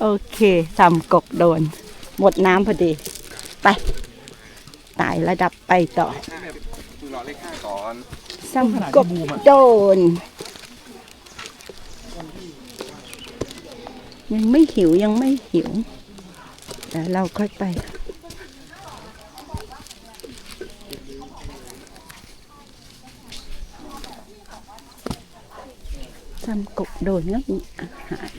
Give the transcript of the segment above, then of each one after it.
โอเคทำกกโดน หมดน้ำพอดี ไปไต่ระดับไปต่อคือรอเลขห้าก่อนซ้ำกบโดน ยังไม่หิวยังไม่หิวเดี๋ยวเราค่อยไปซ้ำกบโดนก็มีอาหาร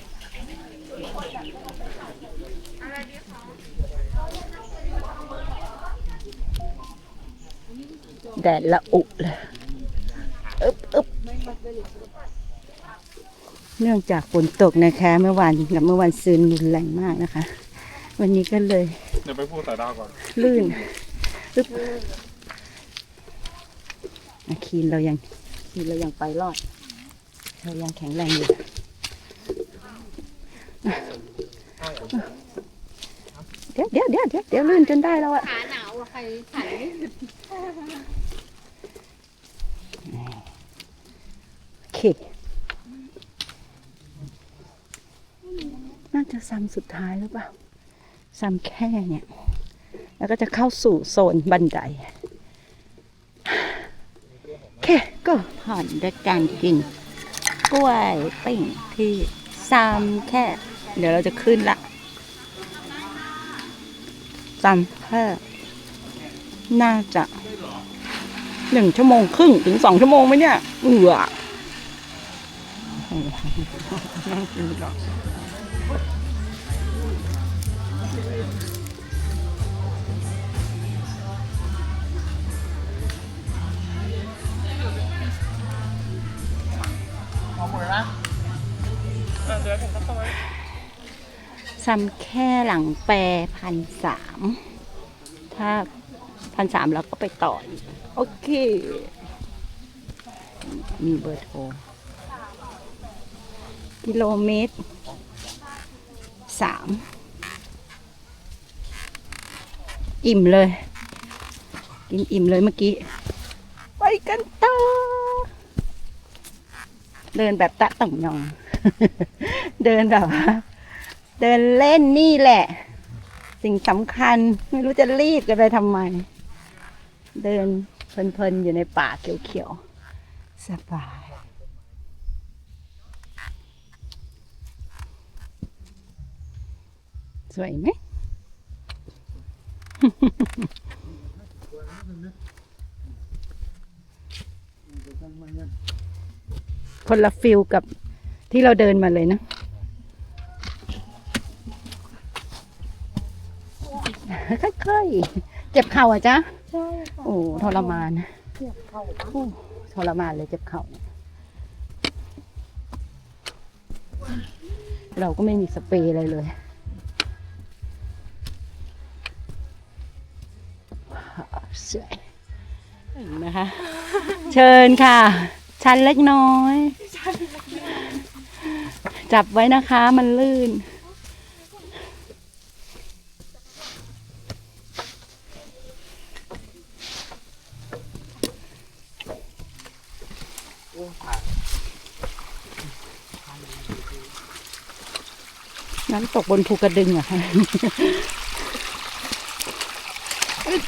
แดดละอุเลยอึบอึบเนื่องจากฝนตกนะคะ เมื่อวานกับเมื่อวันซืนรุนแรงมากนะคะ วันนี้ก็เลยเดี๋ยวไปพูดแต่ดาวก่อนลื่นอึบอะคีนเรายังคีนเรายังไปรอด เรายังแข็งแรงอยู่เดี๋ยวเดี๋ยวเดี๋ยวเดี๋ยวเดี๋ยวลื่นจนได้แล้วอะขาหนาวอะใครถ่ายไม่ โอเค น่า จะซ้ำสุดท้ายหรือเปล่าซ้ำแค่เนี่ย แล้วก็จะเข้าสู่โซนบันไดโอเคก็ผ่อนด้วยการกินกล้วยปิ้งที่ซ้ำแค่ เดี๋ยวเราจะขึ้นละซ้ำแค่น่าจะหนึ่งชั่วโมงครึ่งถึงสองชั่วโมงไหมเนี่ยเอือ ซ้ำแค่หลังแปรพันสามถ้าพันสามเราก็ไปต่ออีก โอเค มีเบอร์โทร กิโลเมตรสามอิ่มเลย กินอิ่มเลยเมื่อกี้ ไปกันต่อ เดินแบบตะต่องยอง เดินแบบ เดินเล่นนี่แหละ สิ่งสำคัญไม่รู้จะรีบกันไปทำไม เดินเพลินๆอยู่ในป่าเขียวๆสบายสวยไหมคนละฟิลกับที่เราเดินมาเลยนะ เจ็บเข่าอะจ๊ะใช่ค่ะโอ้ทรมานเจ็บเข่าโอ้ทรมานเลยเจ็บเข่าเนี่ยเราก็ไม่มีสเปรย์อะไรเลยสวยเห็นไหมคะ เชิญค่ะ ชันเล็กน้อย จับไว้นะคะมันลื่น ตกบนภูกระดึงอะค่ะอึ๊ด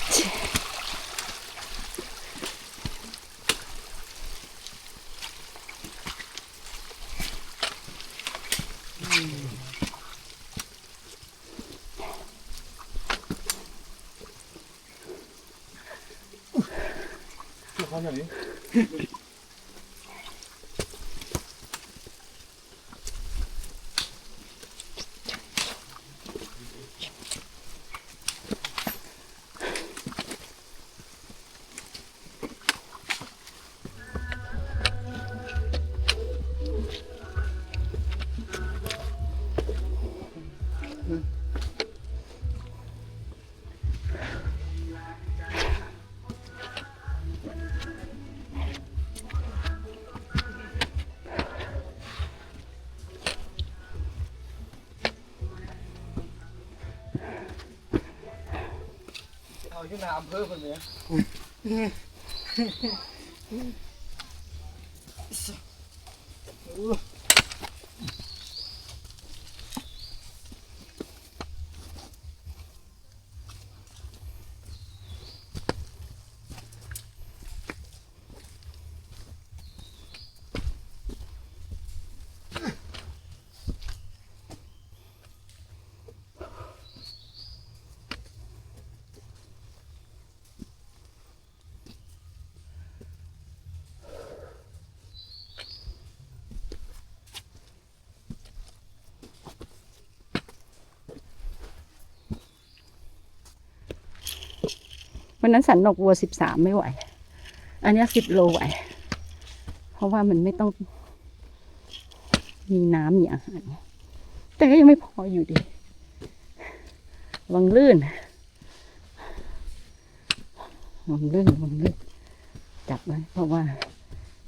เอาอยู่ในอำเภอคนเนี้ยวัน นั้นสันนกวัวสิบสามไม่ไหว อันนี้สิบโลไหว เพราะว่ามันไม่ต้อง มีน้ำมีอาหาร แต่ก็ยังไม่พออยู่ดี วังลื่น วังลื่น วังลื่น จับไว้เพราะว่า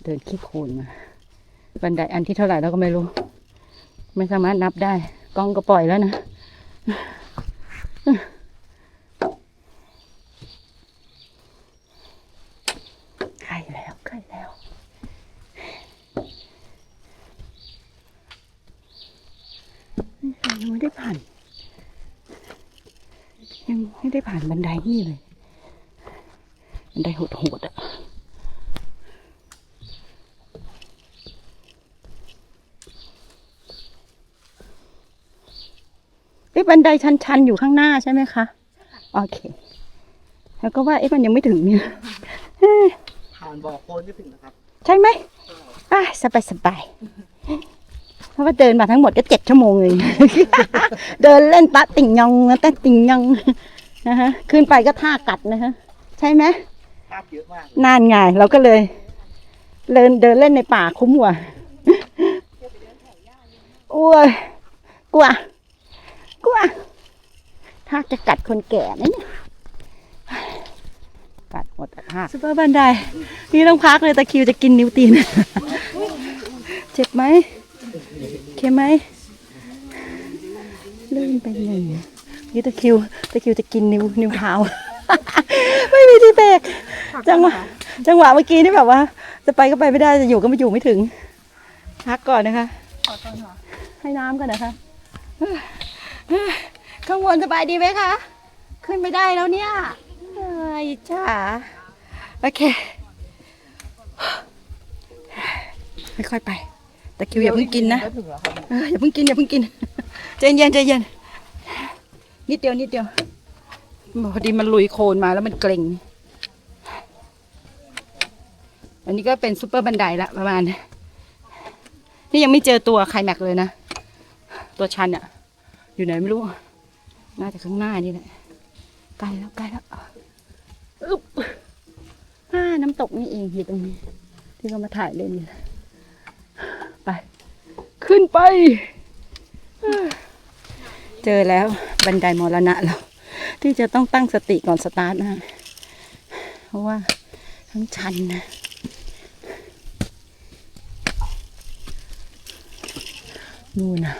เดินขี้โคลนมา บันไดอันที่เท่าไหร่เราก็ไม่รู้ ไม่สามารถนับได้ กล้องก็ปล่อยแล้วนะ ใกล้แล้วใกล้แล้ว ยังไม่ได้ผ่าน ยังไม่ได้ผ่านบันไดนี่เลย บันไดโหดๆอะเอ๊ะบันไดชันๆอยู่ข้างหน้าใช่ไหมคะ โอเค แล้วก็ว่าเอ๊ะมันยังไม่ถึงเนี่ยผ่านบ่อโคลนก็ถึงนะครับ ใช่ไหมอะสบายสบาย เพราะว่าเดินมาทั้งหมดก็เจ็ดชั่วโมงเลย เดินเล่นตะติ่งยองตะติ่งยองนะฮะขึ้นไปก็ท่ากัดนะฮะใช่ไหมภาพเยอะมากนานไงเราก็เลยเดินเดินเล่นในป่าคุ้มกว่าโอ้ยกลัวกลัวถ้าจะกัดคนแก่นะเนี่ยกัดหมดอะท่าซุปเปอร์บันไดนี่ต้องพักเลยตะคริวจะกินนิ้วตีน เจ็บไหม เข็มไหมลื่นไปหนึ่งนี่ตะคิวตะคิวจะกินนิ้วนิ้วเท้า ไม่มีที่เบรกจังหวะจังหวะเมื่อกี้นี่แบบว่า จะไปก็ไปไม่ได้จะอยู่ก็ไม่อยู่ไม่ถึง พักก่อนนะคะให้น้ำก่อนนะคะข้างบนสบายดีไหมคะ ขึ้นไม่ได้แล้วเนี่ยอ้ยจ้าโอเค ค่อยๆไป ตะคริวอย่าเพิ่งกินนะก็ถึงแล้วครับเอออย่าเพิ่งกินอย่าเพิ่งกินใจเย็นใจเย็นนิดเดียวนิดเดียวพอดีมันลุยโคลนมาแล้วมันเกร็งอันนี้ก็เป็นซูเปอร์บันไดละประมาณ นี่ยังไม่เจอตัวไคลแม็กซ์เลยนะ ตัวชันอะอยู่ไหนไม่รู้ น่าจะข้างหน้านี่แหละใกล้แล้วใกล้แล้วอึ๊บอ่าน้ำตกนี่เองอยู่ตรงนี้ ที่เขามาถ่ายเล่นนี่แหละ ไป ขึ้นไป เจอแล้วบันไดมรณะแล้วที่จะต้องตั้งสติก่อนสตาร์ทนะ เพราะว่าทั้งชันนะนู่นนะ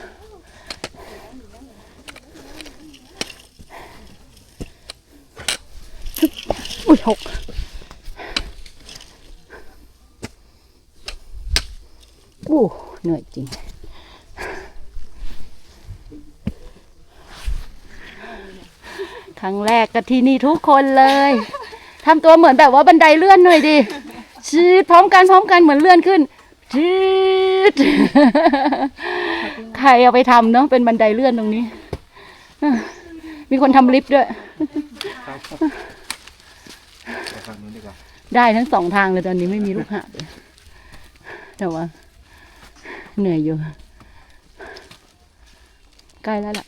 อุ้ยหก อู้เหนื่อยจริง ครั้งแรกก็ที่นี่ทุกคนเลยทำตัวเหมือนแบบว่าบันไดเลื่อนหน่อยดิชีดพร้อมกันพร้อมกันเหมือนเลื่อนขึ้นชีดใครเอาไปทำเนาะเป็นบันไดเลื่อนตรงนี้ มีคนทำลิฟต์ด้วยไปฝั่งนู้นดีกว่าได้ทั้งสองทางเลยตอนนี้ไม่มีลูกหาบเลยแต่ว่า เหนื่อยอยู่ ใกล้แล้วล่ะ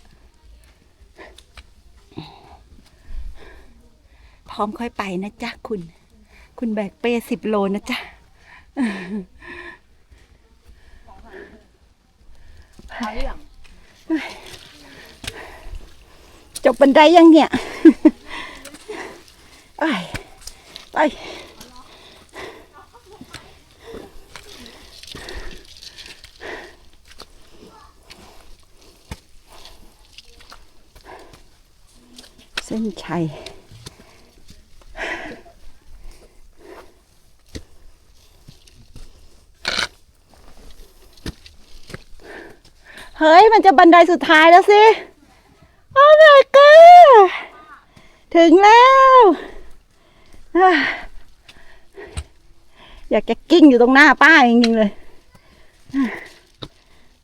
พร้อมค่อยไปนะจ๊ะคุณ คุณแบกเป้สิบโลนะจ๊ะจบบันไดยังเนี่ย ไป ไป ชัย เฮ้ย มันจะบันไดสุดท้ายแล้วสิ โอ้ my god ถึงแล้ว อยากจะกิ้งอยู่ตรงหน้าป้าจริงๆเลย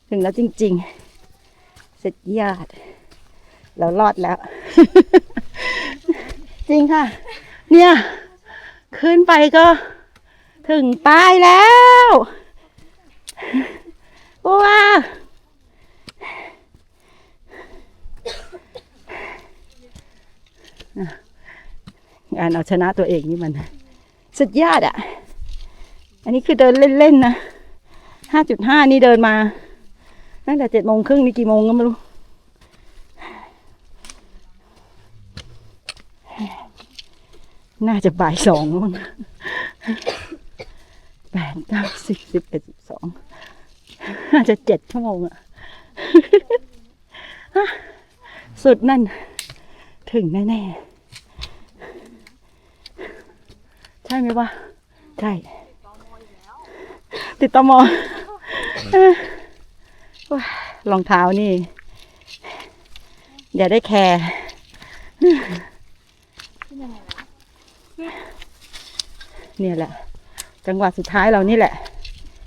ถึงแล้วจริงๆสุดยอดเรารอดแล้ว จริงค่ะ เนี่ย ขึ้นไปก็ถึงป้ายแล้วว้าวงานเอาชนะตัวเองนี่มันสุดยอดอะ อันนี้คือเดินเล่นๆนะ ห้าจุดห้านี่เดินมา ตั้งแต่เจ็ดโมงครึ่งนี่กี่โมงก็ไม่รู้ น่าจะบ่ายสองแล้วแปดเก้าสิบสิบเอ็ดสิบสองน่าจะเจ็ดชั่วโมงอะสุดนั่น ถึงแน่ๆ ใช่ไหมวะ ใช่ ติดตอมอรองเท้านี่ อย่าได้แคร์ เนี่ยแหละ จังหวะสุดท้ายเรานี่แหละ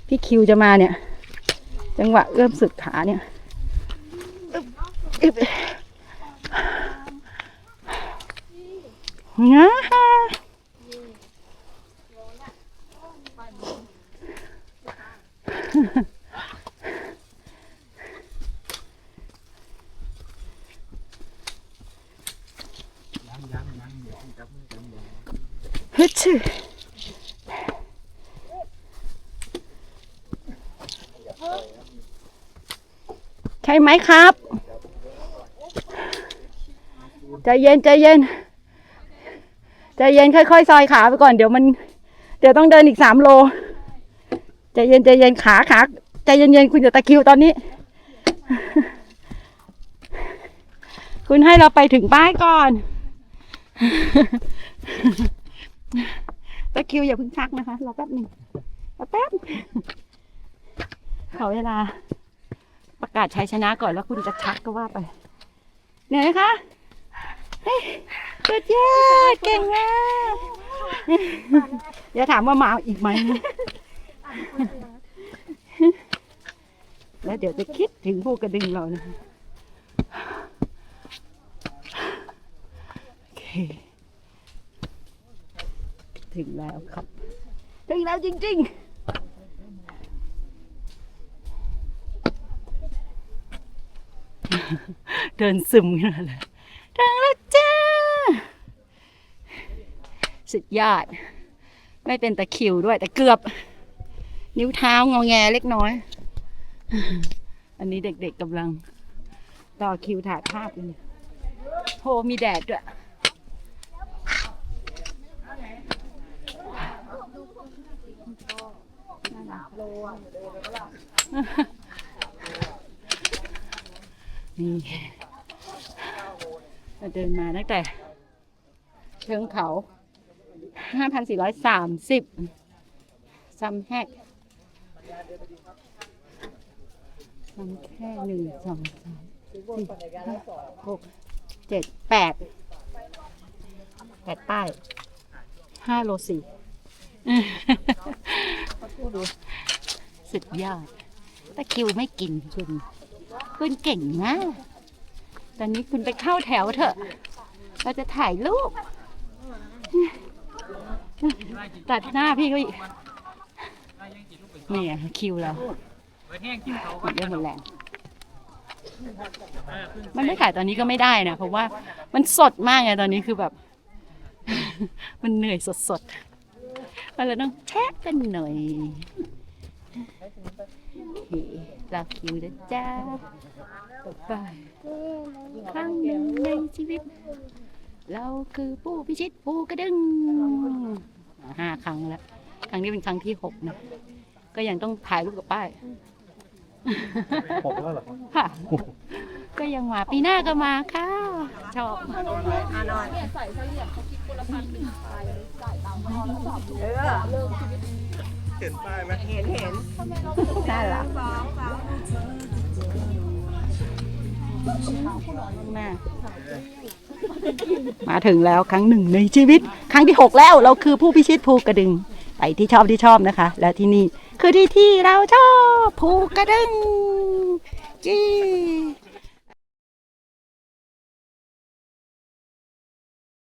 พี่คิวจะมาเนี่ย จังหวะเอื้อมสุดขาเนี่ยอึ๊บอึบงาฮึดชื่อ ใช่ไหมครับ ใจเย็นใจเย็นใจเย็นค่อยๆ ซอยขาไปก่อนเดี๋ยวมัน เดี๋ยวต้องเดินอีกสามโลใจเย็นใจเย็นขาขาใจเย็นๆคุณอย่าตะคิวตอนนี้ คุณให้เราไปถึงป้ายก่อน ตะคิวอย่าเพิ่งชักนะคะรอแป๊บหนึ่งรอแป๊บขอเวลา กาศชัยชนะก่อนแล้วคุณจะชักก็ว่าไปเหนื่อยไหมคะสุดยอดเก่งมากอย่าถามว่ามาอีกไหมแล้วเดี๋ยวจะคิดถึงผู้กระดึงเรานะโอเค ถึงแล้วครับ ถึงแล้วจริง ๆ เดินซึมขนาเลยถึงแล้วจ้า สุดยอด ไม่เป็นตะคิวด้วย แต่เกือบ นิ้วเท้างอแงเล็กน้อย อันนี้เด็กๆกำลังต่อคิวถ่ายภาพอยู่เนี่ยโหมีแดดด้วยนี่ เราเดินมาตั้งแต่เชิงเขา 5,430ซัมแฮกซัมแค่หนึ่งสองสามสี่ห้าหกเจ็ดแปดแปดป้ายห้าโลสี่สุดยอดตะคิวไม่กินคุณ คุณเก่งมาก ตอนนี้คุณไปเข้าแถวเถอะ เราจะถ่ายรูป ตัดหน้าพี่ก็อีกนี่ไงคิวเราเรื่องหมดแรงมันไม่ขายตอนนี้ก็ไม่ได้นะ เพราะว่ามันสดมากไงตอนนี้คือแบบ มันเหนื่อยสดๆมันเลยต้องแชะกันหน่อย โอเคเราคิวนะจ้าต่อไปครั้งหนึ่งในชีวิต เราคือผู้พิชิตภูกระดึงห้าครั้งแล้ว ครั้งนี้เป็นครั้งที่หกนะ ก็ยังต้องถ่ายรูปกับป้ายหกแล้วเหรอค่ะก็ยังมาปีหน้าก็มาค่ะ ชอบเนี่ยใส่เฉลี่ยเขาคิดคนละพันหนึ่งไป เห็นป้ายไหมน่ารักแม่มาถึงแล้วครั้งหนึ่งในชีวิต ครั้งที่หกแล้วเราคือผู้พิชิตภูกระดึง ไปที่ชอบที่ชอบนะคะ และที่นี่คือที่ที่เราชอบภูกระดึงจี